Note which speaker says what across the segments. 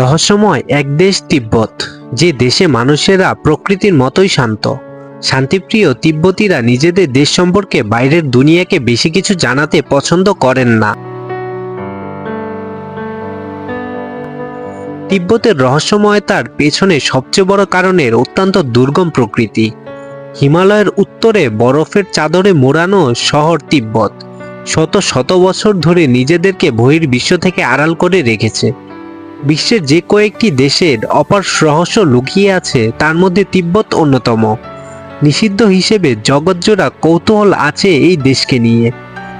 Speaker 1: রহস্যময় এক দেশ তিব্বত, যে দেশে মানুষেরা প্রকৃতির মতোই শান্ত। শান্তিপ্রিয় তিব্বতীরা নিজেদের দেশ সম্পর্কে বাইরের দুনিয়াকে বেশি কিছু জানাতে পছন্দ করেন না। তিব্বতের রহস্যময়তার পেছনে সবচেয়ে বড় কারণের অত্যন্ত দুর্গম প্রকৃতি। হিমালয়ের উত্তরে বরফের চাদরে মোড়ানো শহর তিব্বত, শত শত বছর ধরে নিজেদেরকে বহির্বিশ্ব থেকে আড়াল করে রেখেছে। বিশ্বের যে কয়েকটি দেশের অপার রহস্য লুকিয়ে আছে, তার মধ্যে তিব্বত অন্যতম। নিষিদ্ধ হিসেবে জগৎজোড়া কৌতূহল আছে এই দেশকে নিয়ে।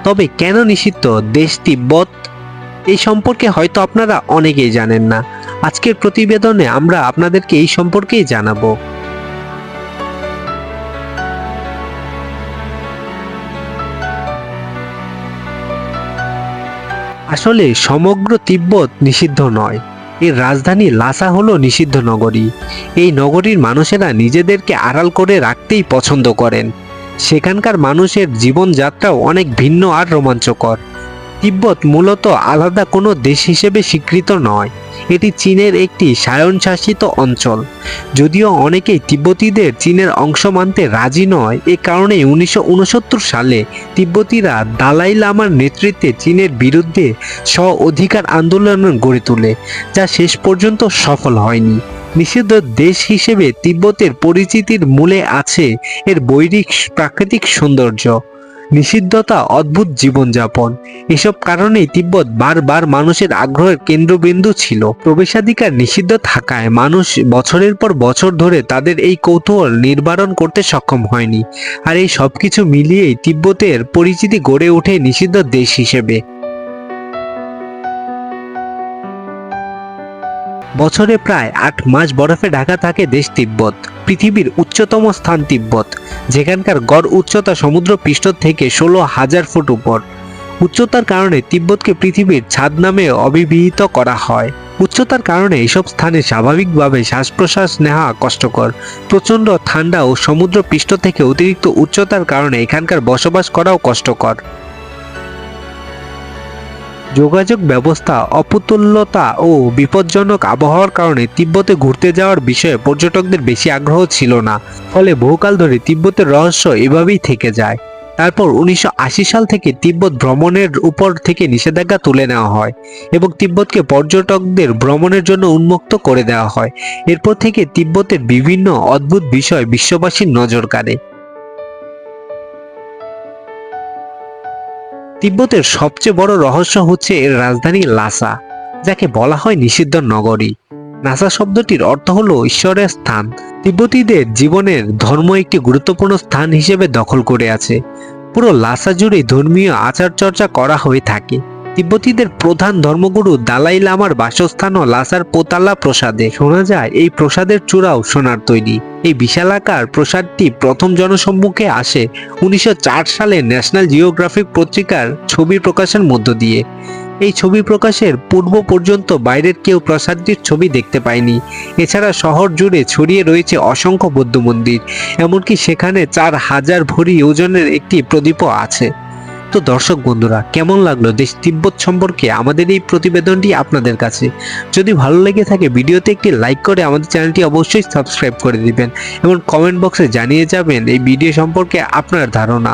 Speaker 1: তবে কেন নিষিদ্ধ? দেশ তিব্বত? এই সম্পর্কে হয়তো আপনারা অনেকেই জানেন না। আজকের প্রতিবেদনে আমরা আপনাদেরকে এই সম্পর্কেই জানাব। আসলে সমগ্র তিব্বত নিষিদ্ধ নয়। এর রাজধানী লাসা হলো নিষিদ্ধ নগরী। এই নগরীর মানুষেরা নিজেদেরকে আড়াল করে রাখতেই পছন্দ করেন। সেখানকার মানুষের জীবনযাত্রাও অনেক ভিন্ন আর রোমাঞ্চকর। তিব্বত মূলত আলাদা কোনো দেশ হিসেবে স্বীকৃত নয়। এটি চীনের একটি স্বায়নশাসিত অঞ্চল। যদিও অনেকেই তিব্বতীদের চীনের অংশ মানতে রাজি নয়, এ কারণে উনিশশো উনসত্তর সালে তিব্বতীরা দালাই লামার নেতৃত্বে চীনের বিরুদ্ধে স্ব অধিকার আন্দোলন গড়ে তোলে, যা শেষ পর্যন্ত সফল হয়নি। নিষিদ্ধ দেশ হিসেবে তিব্বতের পরিচিতির মূলে আছে এর বৈরিক প্রাকৃতিক সৌন্দর্য। নিষিদ্ধতা, অদ্ভুত জীবনযাপন। এসব কারণেই তিব্বত বারবার মানুষের আগ্রহের কেন্দ্রবিন্দু ছিল। প্রবেশাধিকার নিষিদ্ধ থাকায় মানুষ বছরের পর বছর ধরে তাদের এই কৌতূহল নির্বারণ করতে সক্ষম হয়নি। আর এই সবকিছু মিলিয়েই তিব্বতের পরিচিতি গড়ে ওঠে নিষিদ্ধ দেশ হিসেবে। বছরে প্রায় আট মাস বরফে ঢাকা থাকে দেশ তিব্বত, পৃথিবীর উচ্চতম স্থান তিব্বত, যেখানকার গড় উচ্চতা সমুদ্র পৃষ্ঠ থেকে ষোলো হাজার ফুট উপর। উচ্চতার কারণে তিব্বতকে পৃথিবীর ছাদ নামে অভিহিত করা হয়। উচ্চতার কারণে এসব স্থানে স্বাভাবিকভাবে শ্বাস প্রশ্বাস নেওয়া কষ্টকর। প্রচণ্ড ঠান্ডা ও সমুদ্র পৃষ্ঠ থেকে অতিরিক্ত উচ্চতার কারণে এখানকার বসবাস করাও কষ্টকর। যোগাযোগ ব্যবস্থা, অপুতুল্যতা ও বিপজ্জনক আবহাওয়ার কারণে তিব্বতে ঘুরতে যাওয়ার বিষয়ে পর্যটকদের বেশি আগ্রহ ছিল না। ফলে বহুকাল ধরে তিব্বতের রহস্য এভাবেই থেকে যায়। তারপর উনিশশো আশি সাল থেকে তিব্বত ভ্রমণের উপর থেকে নিষেধাজ্ঞা তুলে নেওয়া হয় এবং তিব্বতকে পর্যটকদের ভ্রমণের জন্য উন্মুক্ত করে দেওয়া হয়। এরপর থেকে তিব্বতের বিভিন্ন অদ্ভুত বিষয় বিশ্ববাসীর নজর কাড়ে। তিব্বতের সবচেয়ে বড় রহস্য হচ্ছে এর রাজধানী লাসা, যাকে বলা হয় নিষিদ্ধ নগরী। নাসা শব্দটির অর্থ হল ঈশ্বরের স্থান। তিব্বতীদের জীবনের ধর্ম একটি গুরুত্বপূর্ণ স্থান হিসেবে দখল করে আছে। পুরো লাসা জুড়ে ধর্মীয় আচার চর্চা করা হয়ে থাকে। তিব্বতীদের প্রধান ধর্মগুরু দালাই লামার বাসস্থানও লাসার পোতালা প্রসাদে। শোনা যায়, এই প্রসাদের চূড়াও সোনার তৈরি। এই বিশালাকার প্রসাদটি প্রথম জনসম্মুখে আসে উনিশশো চার সালে ন্যাশনাল জিওগ্রাফিক পত্রিকার ছবি প্রকাশের মধ্য দিয়ে। এই ছবি প্রকাশের পূর্ব পর্যন্ত বাইরের কেউ প্রসাদটির ছবি দেখতে পায়নি। এছাড়া শহর জুড়ে ছড়িয়ে রয়েছে অসংখ্য বৌদ্ধ মন্দির, এমনকি সেখানে চার হাজার ভরি ওজনের একটি প্রদীপও আছে। তো দর্শক বন্ধুরা, কেমন লাগল দেশ তিব্বত সম্পর্কে আমাদের এই প্রতিবেদনটি আপনাদের কাছে? যদি ভালো লেগে থাকে, ভিডিওতে একটি লাইক করে আমাদের চ্যানেলটি অবশ্যই সাবস্ক্রাইব করে দিবেন এবং কমেন্ট বক্সে জানিয়ে যাবেন এই ভিডিও সম্পর্কে আপনার ধারণা।